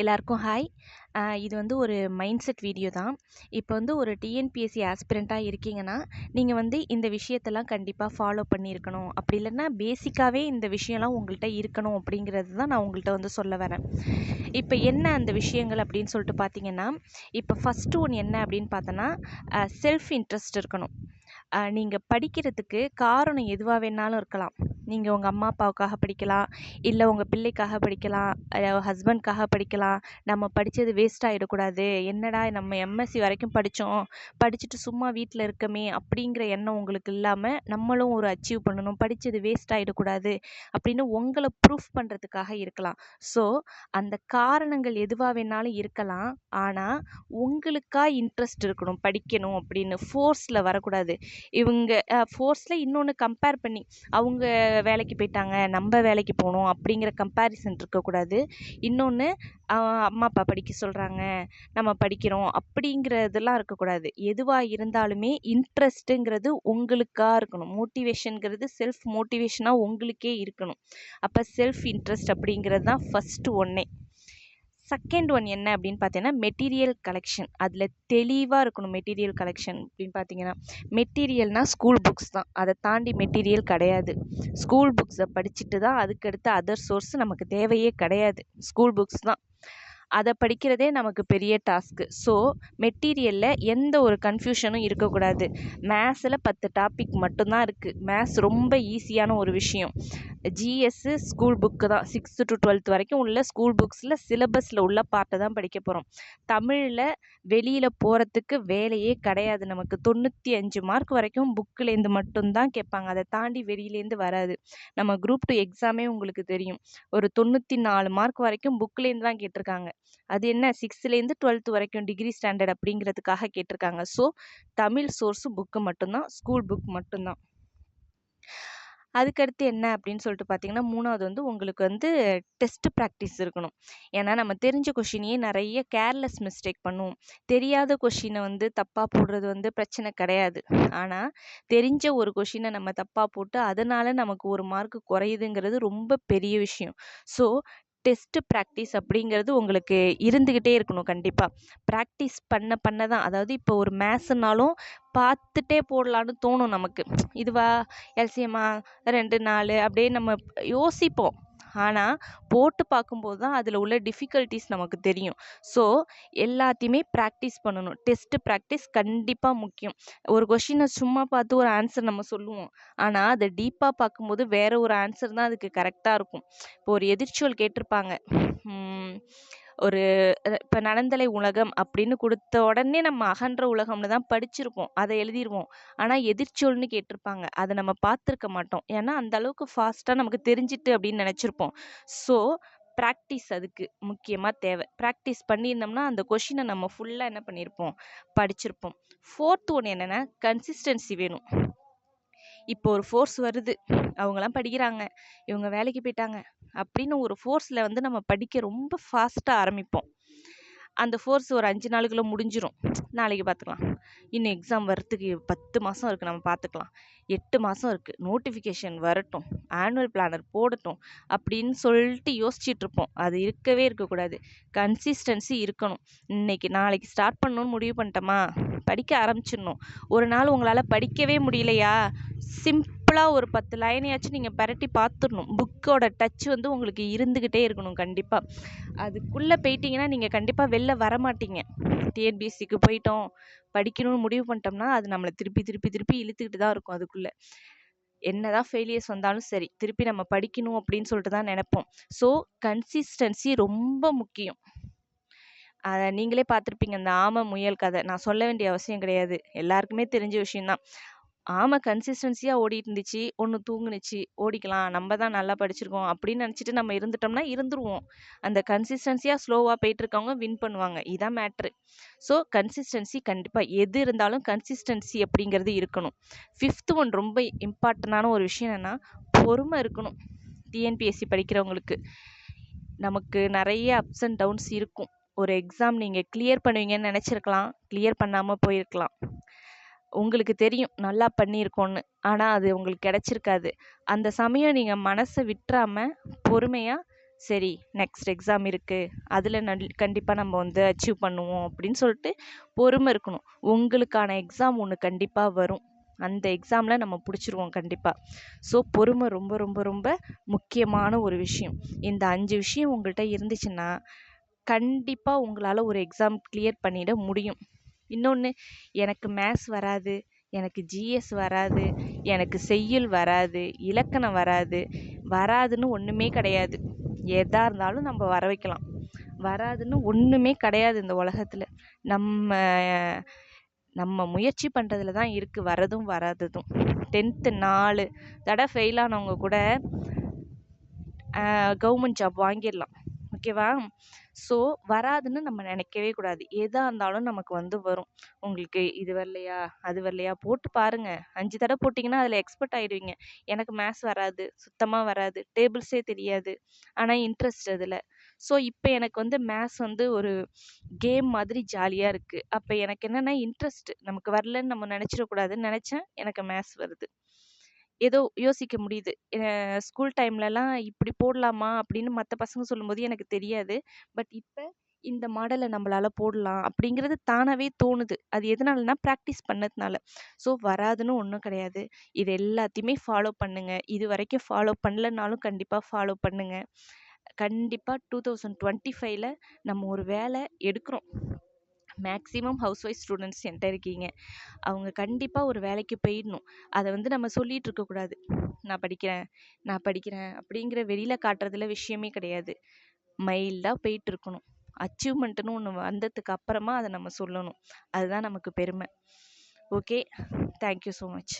எல்லாருக்கும் ஹாய் இது வந்து ஒரு மைண்ட் செட் வீடியோ தான். இப்போ வந்து ஒரு டிஎன்பிஎஸ்சி ஆஸ்பிரண்ட்டாக இருக்கீங்கன்னா நீங்கள் வந்து இந்த விஷயத்தெல்லாம் கண்டிப்பாக ஃபாலோ பண்ணியிருக்கணும். அப்படி இல்லைன்னா பேசிக்காகவே இந்த விஷயம்லாம் உங்கள்கிட்ட இருக்கணும் அப்படிங்கிறது தான் நான் உங்கள்கிட்ட வந்து சொல்ல வரேன். இப்போ என்ன அந்த விஷயங்கள் அப்படின்னு சொல்லிட்டு பார்த்தீங்கன்னா இப்போ ஃபஸ்ட்டு ஒன்று என்ன அப்படின்னு பார்த்தோன்னா செல்ஃப் இன்ட்ரெஸ்ட் இருக்கணும். நீங்கள் படிக்கிறதுக்கு காரணம் எதுவாக வேணாலும் இருக்கலாம். நீங்கள் உங்கள் அம்மா அப்பாவுக்காக படிக்கலாம். இல்லை உங்கள் பிள்ளைக்காக படிக்கலாம். ஹஸ்பண்ட்காக படிக்கலாம். நம்ம படித்தது வேஸ்ட் ஆகிடக்கூடாது என்னடா நம்ம எம்எஸ்சி வரைக்கும் படித்தோம் படிச்சுட்டு சும்மா வீட்டில் இருக்கமே அப்படிங்கிற எண்ணம் உங்களுக்கு இல்லாமல் நம்மளும் ஒரு அச்சீவ் பண்ணணும். படித்தது வேஸ்ட் ஆகிடக்கூடாது அப்படின்னு உங்களை ப்ரூஃப் பண்ணுறதுக்காக இருக்கலாம். ஸோ அந்த காரணங்கள் எதுவாக வேணாலும் இருக்கலாம். ஆனால் உங்களுக்காக இன்ட்ரெஸ்ட் இருக்கணும். படிக்கணும் அப்படின்னு ஃபோர்ஸில் வரக்கூடாது. இவங்க ஃபோர்ஸில் இன்னொன்று கம்பேர் பண்ணி அவங்க வேலைக்கு போயிட்டாங்க நம்ம வேலைக்கு போகணும் அப்படிங்கிற கம்பேரிசன் இருக்கக்கூடாது. இன்னொன்று அம்மா அப்பா படிக்க சொல்கிறாங்க நம்ம படிக்கிறோம் அப்படிங்கிறதெல்லாம் இருக்கக்கூடாது. எதுவாக இருந்தாலுமே இன்ட்ரெஸ்ட்டுங்கிறது உங்களுக்காக இருக்கணும். மோட்டிவேஷனுங்கிறது செல்ஃப் மோட்டிவேஷனாக உங்களுக்கே இருக்கணும். அப்போ செல்ஃப் இன்ட்ரெஸ்ட் அப்படிங்கிறது தான் ஃபஸ்ட்டு ஒன்றே செகண்ட் ஒன் என்ன அப்படின்னு பார்த்தீங்கன்னா மெட்டீரியல் கலெக்ஷன் அதில் தெளிவாக இருக்கணும் மெட்டீரியல் கலெக்ஷன் அப்படின்னு பார்த்தீங்கன்னா. மெட்டீரியல்னால் ஸ்கூல் புக்ஸ் தான். அதை தாண்டி மெட்டீரியல் கிடையாது. ஸ்கூல் புக்ஸை படிச்சுட்டு தான் அதுக்கடுத்து அதர் சோர்ஸ் நமக்கு தேவையே கிடையாது. ஸ்கூல் புக்ஸ் தான். அதை படிக்கிறதே நமக்கு பெரிய டாஸ்க்கு ஸோ மெட்டீரியலில் எந்த ஒரு கன்ஃபியூஷனும் இருக்கக்கூடாது. மேத்ஸில் பத்து டாபிக் மட்டும்தான் இருக்குது மேத்ஸ் ரொம்ப ஈஸியான ஒரு விஷயம். ஜிஎஸ்ஸு ஸ்கூல் புக்கு தான். சிக்ஸ்த்து டு டுவெல்த் வரைக்கும் உள்ள ஸ்கூல் புக்ஸில் சிலபஸில் உள்ள பாட்டை தான் படிக்க போகிறோம் தமிழில் வெளியில் போகிறதுக்கு வேலையே கிடையாது நமக்கு. தொண்ணூற்றி அஞ்சு மார்க் வரைக்கும் புக்கிலேருந்து மட்டும்தான் கேட்பாங்க. அதை தாண்டி வெளியிலேருந்து வராது. நம்ம குரூப் டூ எக்ஸாமே உங்களுக்கு தெரியும். ஒரு தொண்ணூற்றி நாலு மார்க் வரைக்கும் புக்கிலேருந்து தான் கேட்டிருக்காங்க. அது என்ன? சிக்ஸ்த்துலேருந்து டுவெல்த் வரைக்கும் டிகிரி ஸ்டாண்டர்ட் அப்படிங்கிறதுக்காக கேட்டிருக்காங்க. ஸோ தமிழ் சோர்ஸு புக்கு மட்டும்தான் ஸ்கூல் புக் மட்டும்தான். அதுக்கடுத்து என்ன அப்படின்னு சொல்லிட்டு பார்த்தீங்கன்னா மூணாவது வந்து உங்களுக்கு வந்து டெஸ்ட் ப்ராக்டிஸ் இருக்கணும். ஏன்னா நம்ம தெரிஞ்ச கொஷினையே நிறைய கேர்லெஸ் மிஸ்டேக் பண்ணுவோம். தெரியாத கொஷினை வந்து தப்பாக போடுறது வந்து பிரச்சனை கிடையாது. ஆனால் தெரிஞ்ச ஒரு கொஷினை நம்ம தப்பாக போட்டு அதனால் நமக்கு ஒரு மார்க் குறையுதுங்கிறது ரொம்ப பெரிய விஷயம். ஸோ டெஸ்ட்டு ப்ராக்டிஸ் அப்படிங்கிறது உங்களுக்கு இருந்துக்கிட்டே இருக்கணும் கண்டிப்பாக ப்ராக்டிஸ் பண்ண பண்ண தான். அதாவது இப்போ ஒரு மேத்ஸ்னாலும் பார்த்துட்டே போடலான்னு தோணும் நமக்கு. இதுவா எல்சிஎம்மா ரெண்டு நாலு அப்படியே நம்ம யோசிப்போம். ஆனால் போட்டு பார்க்கும்போது தான் அதில் உள்ள டிஃபிகல்ட்டிஸ் நமக்கு தெரியும். ஸோ எல்லாத்தையுமே ப்ராக்டிஸ் பண்ணணும். டெஸ்ட்டு ப்ராக்டிஸ் கண்டிப்பாக முக்கியம். ஒரு கொஷினை சும்மா பார்த்து ஒரு ஆன்சர் நம்ம சொல்லுவோம். ஆனால் அதை டீப்பாக பார்க்கும்போது வேறு ஒரு ஆன்சர் தான் அதுக்கு கரெக்டாக இருக்கும். இப்போ ஒரு எதிர்ச்சொல் கேட்டிருப்பாங்க. ஒரு இப்போ நனந்தலை உலகம் அப்படின்னு கொடுத்த உடனே நம்ம அகன்ற உலகம்னு தான் படிச்சிருப்போம். அதை எழுதிருவோம். ஆனால் எதிர்ச்சொல்னு கேட்டிருப்பாங்க. அதை நம்ம பார்த்துருக்க மாட்டோம். ஏன்னா அந்த அளவுக்கு ஃபாஸ்ட்டாக நமக்கு தெரிஞ்சிட்டு அப்படின்னு நினச்சிருப்போம். ஸோ ப்ராக்டிஸ் அதுக்கு முக்கியமாக தேவை. ப்ராக்டிஸ் பண்ணியிருந்தோம்னா அந்த கொஷினை நம்ம ஃபுல்லாக என்ன பண்ணியிருப்போம் படிச்சிருப்போம். ஃபோர்த் ஒன்று என்னென்னா கன்சிஸ்டன்சி வேணும். இப்போ ஒரு ஃபோர்ஸ் வருது. அவங்களாம் படிக்கிறாங்க. இவங்க வேலைக்கு போயிட்டாங்க. அப்படின்னு ஒரு ஃபோர்ஸில் வந்து நம்ம படிக்க ரொம்ப ஃபாஸ்ட்டாக ஆரம்பிப்போம். அந்த ஃபோர்ஸ் ஒரு அஞ்சு நாளுக்குள்ளே முடிஞ்சிடும் நாளைக்கு பார்த்துக்கலாம் இன்னும் எக்ஸாம் வரத்துக்கு பத்து மாதம் இருக்குது நம்ம பார்த்துக்கலாம் எட்டு மாதம் இருக்குது நோட்டிஃபிகேஷன் வரட்டும். ஆனுவல் பிளானர் போடட்டும் அப்படின்னு சொல்லிட்டு யோசிச்சுட்டு இருப்போம். அது இருக்கவே இருக்கக்கூடாது. கன்சிஸ்டன்சி இருக்கணும். இன்னைக்கு நாளைக்கு ஸ்டார்ட் பண்ணணும்னு முடிவு பண்ணிட்டோமா? படிக்க ஆரம்பிச்சிடணும். ஒரு நாள் உங்களால் படிக்கவே முடியலையா? சிம்பிளாக ஒரு பத்து லைனையாச்சும் நீங்கள் பரட்டி பார்த்துடணும் புக்கோட டச் வந்து உங்களுக்கு இருந்துக்கிட்டே இருக்கணும் கண்டிப்பாக அதுக்குள்ளே போயிட்டீங்கன்னா நீங்கள் கண்டிப்பாக வெளில வரமாட்டீங்க. டிஎன்பிஎஸ்சிக்கு போயிட்டோம். படிக்கணும்னு முடிவு பண்ணிட்டோம்னா அது நம்மளை திருப்பி திருப்பி திருப்பி இழுத்துக்கிட்டு தான் இருக்கும் அதுக்குள்ளே. என்னதான் ஃபெயிலியர்ஸ் வந்தாலும் சரி திருப்பி நம்ம படிக்கணும் அப்படின்னு சொல்லிட்டு தான் நினைப்போம். ஸோ கன்சிஸ்டன்சி ரொம்ப முக்கியம். அதை நீங்களே பார்த்துருப்பீங்க இந்த ஆமை முயல் கதை. நான் சொல்ல வேண்டிய அவசியம் கிடையாது. எல்லாருக்குமே தெரிஞ்ச விஷயம்தான். ஆமாம் கன்சிஸ்டன்சியாக ஓடிட்டு இருந்துச்சு ஒன்று தூங்குனுச்சு. ஓடிக்கலாம். நம்ம தான் நல்லா படிச்சிருக்கோம் அப்படின்னு நினச்சிட்டு நம்ம இருந்துட்டோம்னா இருந்துருவோம். அந்த கன்சிஸ்டன்சியாக ஸ்லோவாக போயிட்டு இருக்கவங்க வின் பண்ணுவாங்க. இதான் மேட்ரு ஸோ கன்சிஸ்டன்சி கண்டிப்பாக எது இருந்தாலும் கன்சிஸ்டன்சி அப்படிங்கிறது இருக்கணும். ஃபிஃப்த்து ஒன் ரொம்ப இம்பார்ட்டண்டான ஒரு விஷயம் என்னென்னா பொறுமை இருக்கணும். டிஎன்பிஎஸ்சி படிக்கிறவங்களுக்கு. நமக்கு நிறைய அப்ஸ் அண்ட் டவுன்ஸ் இருக்கும். ஒரு எக்ஸாம் நீங்கள் கிளியர் பண்ணுவீங்கன்னு நினச்சிருக்கலாம். கிளியர் பண்ணாமல் போயிருக்கலாம். உங்களுக்கு தெரியும். நல்லா பண்ணியிருக்கோன்னு ஆனால் அது உங்களுக்கு கிடச்சிருக்காது. அந்த சமயம் நீங்கள் மனசை விட்டுறாம பொறுமையாக சரி நெக்ஸ்ட் எக்ஸாம் இருக்குது அதில் நல் கண்டிப்பாக நம்ம வந்து அச்சீவ் பண்ணுவோம். அப்படின்னு சொல்லிட்டு பொறுமை இருக்கணும். உங்களுக்கான எக்ஸாம் ஒன்று கண்டிப்பாக வரும். அந்த எக்ஸாமில் நம்ம பிடிச்சிருவோம் கண்டிப்பாக ஸோ பொறுமை ரொம்ப ரொம்ப ரொம்ப முக்கியமான ஒரு விஷயம். இந்த அஞ்சு விஷயம் உங்கள்கிட்ட இருந்துச்சுன்னா கண்டிப்பாக உங்களால் ஒரு எக்ஸாம் கிளியர் பண்ணிட முடியும். இன்னொன்று எனக்கு மேத்ஸ் வராது எனக்கு ஜிஎஸ் வராது எனக்கு செய்யுள் வராது இலக்கணம் வராது. வராதுன்னு ஒன்றுமே கிடையாது. எதாக இருந்தாலும் நம்ம வர வைக்கலாம். வராதுன்னு ஒன்றுமே கிடையாது இந்த உலகத்தில். நம்ம நம்ம முயற்சி பண்ணுறதுல தான் இருக்குது வரதும் வராததும். டென்த்து நாலு தடவை ஃபெயில் ஆனவங்க கூட கவர்மெண்ட் ஜாப் வாங்கிடலாம். ஓகேவா? ஸோ வராதுன்னு நம்ம நினைக்கவே கூடாது. எதாக இருந்தாலும் நமக்கு வந்து வரும். உங்களுக்கு இது வரலையா அது வரலையா போட்டு பாருங்கள் அஞ்சு தடவை போட்டிங்கன்னா அதில் எக்ஸ்பர்ட் ஆகிடுவீங்க எனக்கு மேத்ஸ் வராது சுத்தமாக வராது டேபிள்ஸே தெரியாது. ஆனால் இன்ட்ரெஸ்ட் அதில். ஸோ இப்போ எனக்கு வந்து மேத்ஸ் வந்து ஒரு கேம் மாதிரி ஜாலியாக இருக்குது அப்போ எனக்கு என்னென்னா இன்ட்ரெஸ்ட் நமக்கு வரலன்னு நம்ம நினச்சிடக்கூடாதுன்னு நினச்சேன் எனக்கு மேத்ஸ் வருது. ஏதோ யோசிக்க முடியுது. ஸ்கூல் டைம்லலாம் இப்படி போடலாமா? அப்படின்னு மற்ற பசங்க சொல்லும்போது எனக்கு தெரியாது. பட் இப்போ இந்த மாடலை நம்மளால போடலாம் அப்படிங்கிறது தானாகவே தோணுது. அது எதனாலனா ப்ராக்டிஸ் பண்ணதுனால. ஸோ வராதுன்னு ஒன்றும் கிடையாது. இது எல்லாத்தையுமே ஃபாலோ பண்ணுங்கள் இது வரைக்கும் ஃபாலோ பண்ணலனாலும் கண்டிப்பாக ஃபாலோ பண்ணுங்கள் கண்டிப்பாக டூ தௌசண்ட் டுவெண்ட்டி ஃபைவ்ல நம்ம ஒரு வேலை எடுக்கிறோம். மேக்ஸிமம் ஹவுஸ் ஒய்ஃப் ஸ்டூடெண்ட்ஸ் என்கிட்ட இருக்கீங்க. அவங்க கண்டிப்பாக ஒரு வேலைக்கு போயிடணும். அதை வந்து நம்ம சொல்லிகிட்டு இருக்கக்கூடாது நான் படிக்கிறேன் நான் படிக்கிறேன் அப்படிங்கிற வெளியில் காட்டுறதுல விஷயமே கிடையாது. மைல்டாக போயிட்டு இருக்கணும். அச்சீவ்மெண்ட்டுன்னு ஒன்று வந்ததுக்கு அப்புறமா அதை நம்ம சொல்லணும். அதுதான் நமக்கு பெருமை. ஓகே? Thank you so much